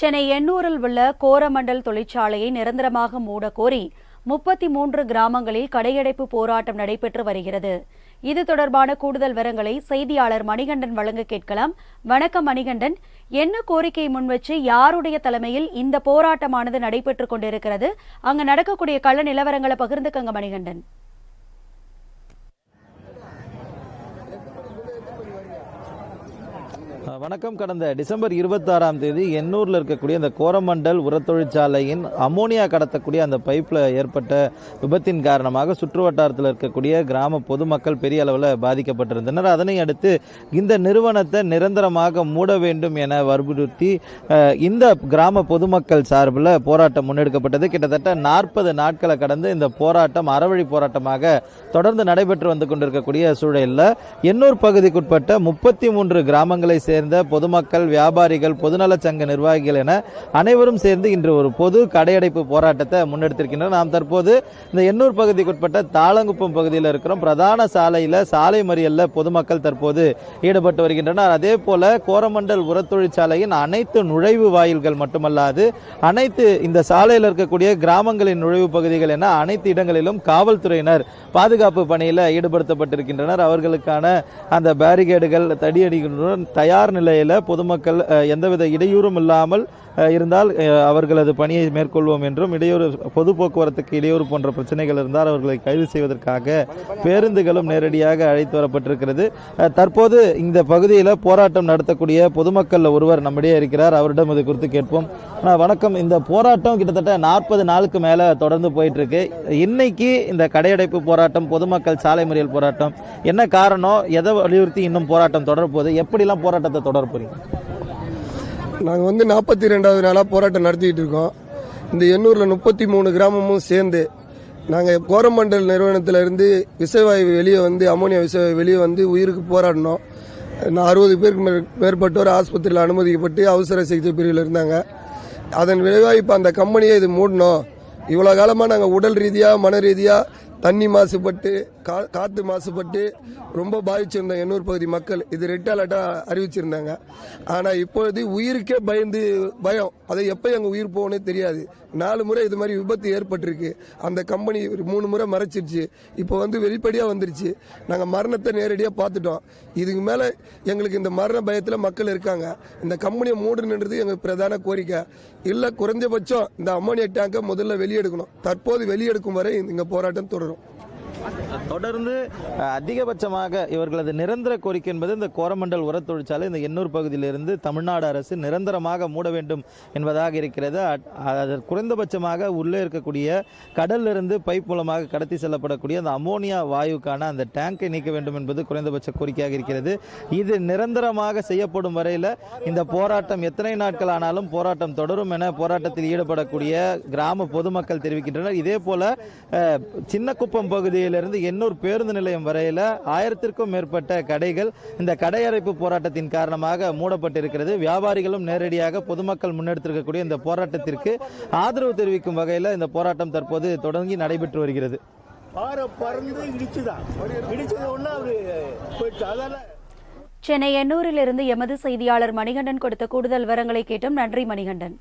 சென்னை எண்ணூரில் உள்ள கோரமண்டல் தொழிற்சாலையை நிரந்தரமாக மூட கோரி முப்பத்தி மூன்று கிராமங்களில் கடையடைப்பு போராட்டம் நடைபெற்று வருகிறது. இது தொடர்பான கூடுதல் விவரங்களை செய்தியாளர் மணிகண்டன் வழங்க கேட்கலாம். வணக்கம் மணிகண்டன். என்ன கோரிக்கை முன்வச்சு யாருடைய தலைமையில் இந்த போராட்டமானது நடைபெற்றுக் கொண்டிருக்கிறது? அங்கு நடக்கக்கூடிய கள நிலவரங்களை பகிர்ந்துக்கங்க மணிகண்டன். வணக்கம். கடந்த டிசம்பர் இருபத்தாறாம் தேதி எண்ணூரில் இருக்கக்கூடிய அந்த கோரமண்டல் உரத்தொழிற்சாலையின் அமோனியா கடத்தக்கூடிய அந்த பைப்பில் ஏற்பட்ட விபத்தின் காரணமாக சுற்று வட்டாரத்தில் இருக்கக்கூடிய கிராம பொதுமக்கள் பெரிய அளவில் பாதிக்கப்பட்டிருந்தனர். அதனை அடுத்து இந்த நிறுவனத்தை நிரந்தரமாக மூட வேண்டும் என வற்புறுத்தி இந்த கிராம பொதுமக்கள் சார்பில் போராட்டம் முன்னெடுக்கப்பட்டது. கிட்டத்தட்ட நாற்பது நாட்களை கடந்து இந்த போராட்டம் அறவழி போராட்டமாக தொடர்ந்து நடைபெற்று வந்து கொண்டிருக்கக்கூடிய சூழலில் எண்ணூர் பகுதிக்குட்பட்ட முப்பத்தி மூன்று கிராமங்களை சேர்ந்த பொதுமக்கள் வியாபாரிகள் பொதுநலச் சங்க நிர்வாகிகள் என அனைவரும் சேர்ந்து இன்று ஒரு பொது கடையடைப்பு போராட்டத்தை முன்னெடுத்திருக்கின்றனர். நாம் தற்போது இந்த எண்ணூர் பகுதிக்குட்பட்ட தாளங்குப்பம் பகுதியில் இருக்கிறோம். பிரதான சாலையில் சாலை மறியல்ல பொதுமக்கள் தற்போது ஈடுபட்டு வருகின்றனர். அதே போல கோரமண்டல் உரத் தொழிற்சாலையின் அனைத்து நுழைவு வாயில்கள் மட்டுமல்லாது அனைத்து இந்த சாலையில் இருக்கக்கூடிய கிராமங்களின் நுழைவு பகுதிகள் என அனைத்து இடங்களிலும் காவல்துறையினர் பாதுகாப்பு பணியில் ஈடுபடுத்தப்பட்டிருக்கின்றனர். அவர்களுக்கான அந்த பேரிகேடுகள் தடியடிகளுடன் தயார் நிலையில் பொதுமக்கள் எந்தவித இடையூறும் இல்லாமல் இருந்தால் அவர்களது பணியை மேற்கொள்வோம் என்றும் இடையூறு பொது போக்குவரத்துக்கு இடையூறு போன்ற பிரச்சனைகள் இருந்தால் அவர்களை கைது செய்வதற்காக பேருந்துகளும் நேரடியாக அழைத்து வரப்பட்டிருக்கிறது. தற்போது இந்த பகுதியில் போராட்டம் நடத்தக்கூடிய பொதுமக்கள் ஒருவர் நம்மிடையே இருக்கிறார். அவரிடம் இது குறித்து கேட்போம். ஆனால் வணக்கம். இந்த போராட்டம் கிட்டத்தட்ட நாற்பது நாளுக்கு மேலே தொடர்ந்து போயிட்டு இருக்கு இன்னைக்கு இந்த கடையடைப்பு போராட்டம் பொதுமக்கள் சாலை மறியல் போராட்டம் என்ன காரணம்? எதை வலியுறுத்தி இன்னும் போராட்டம் தொடர எப்படிலாம் போராட்டத்தை தொடர போறீங்க? நாங்கள் வந்து நாற்பத்தி ரெண்டாவது நாளாக போராட்டம் நடத்திக்கிட்டு இருக்கோம். இந்த எண்ணூரில் முப்பத்தி மூணு கிராமமும் சேர்ந்து நாங்கள் கோரமண்டல் நிறுவனத்திலிருந்து விசைவாயு வெளியே வந்து அமோனியா விசைவாயு வெளியே வந்து உயிருக்கு போராடினோம். நான் அறுபது பேருக்கு மேற்பட்டோர் ஆஸ்பத்திரியில் அனுமதிக்கப்பட்டு அவசர சிகிச்சை பிரிவில் இருந்தாங்க. அதன் விளைவாக இப்போ அந்த கம்பெனியை இது மூடணும். இவ்வளோ காலமாக நாங்கள் உடல் ரீதியாக மன ரீதியாக தண்ணி மாசுபட்டு கா காற்று மாசுபட்டு ரொம்ப பாதிச்சிருந்தோம் எண்ணூர் பகுதி மக்கள். இது ரெட் அலர்ட்டாக அறிவிச்சிருந்தாங்க. ஆனால் இப்பொழுது உயிருக்கே பயந்து பயம். அதை எப்போ எங்கள் உயிர் போகணும்னே தெரியாது. நாலு முறை இது மாதிரி விபத்து ஏற்பட்டிருக்கு. அந்த கம்பெனி ஒரு மூணு முறை மறைச்சிருச்சு. இப்போ வந்து வெளிப்படையாக வந்துருச்சு. நாங்கள் மரணத்தை நேரடியாக பார்த்துட்டோம். இதுக்கு மேலே எங்களுக்கு இந்த மரண பயத்தில் மக்கள் இருக்காங்க. இந்த கம்பெனியை மூடணுன்றது எங்கள் பிரதான கோரிக்கை. இல்லை குறைஞ்சபட்சம் இந்த அம்மோனியா டேங்கை முதல்ல வெளியெடுக்கணும். தற்போது வெளியெடுக்கும் வரை இங்கே போராட்டம் தொடரும். தொடர்ந்து அதிகபட்சமாக இவர்களது நிரந்தர கோரிக்கை என்பது இந்த கோரமண்டல் உரத் தொழிற்சாலை இந்த எண்ணூர் பகுதியிலிருந்து தமிழ்நாடு அரசு நிரந்தரமாக மூட வேண்டும் என்பதாக இருக்கிறது. அதற்கு அது குறைந்தபட்சமாக உள்ளே இருக்கக்கூடிய கடலிலிருந்து பைப் மூலமாக கடத்தி செல்லப்படக்கூடிய அந்த அமோனியா வாயுக்கான அந்த டேங்கை நீக்க வேண்டும் என்பது குறைந்தபட்ச கோரிக்கையாக இருக்கிறது. இது நிரந்தரமாக செய்யப்படும் வரையில் இந்த போராட்டம் எத்தனை நாட்கள் ஆனாலும் போராட்டம் தொடரும் என போராட்டத்தில் ஈடுபடக்கூடிய கிராம பொதுமக்கள் தெரிவிக்கின்றனர். இதே போல சின்னக்குப்பம் பகுதி பகுதியிலிருந்து எண்ணூர் பேருந்து நிலையம் வரையில ஆயிரத்திற்கும் மேற்பட்ட கடைகள் இந்த கடையடைப்பு போராட்டத்தின் காரணமாக மூடப்பட்டிருக்கிறது. வியாபாரிகளும் நேரடியாக பொதுமக்கள் முன்னெடுத்திருக்கக்கூடிய இந்த போராட்டத்திற்கு ஆதரவு தெரிவிக்கும் வகையில் இந்த போராட்டம் தற்போது தொடங்கி நடைபெற்று வருகிறது. பாறை பறந்து இடிச்சுதான் இடிச்சது ஒண்ணு அவரு போயிடுச்சு அதால சென்னை எண்ணூரிலிருந்து எமது செய்தியாளர் மணிகண்டன் கொடுத்த கூடுதல் விவரங்களை கேட்டோம். நன்றி மணிகண்டன்.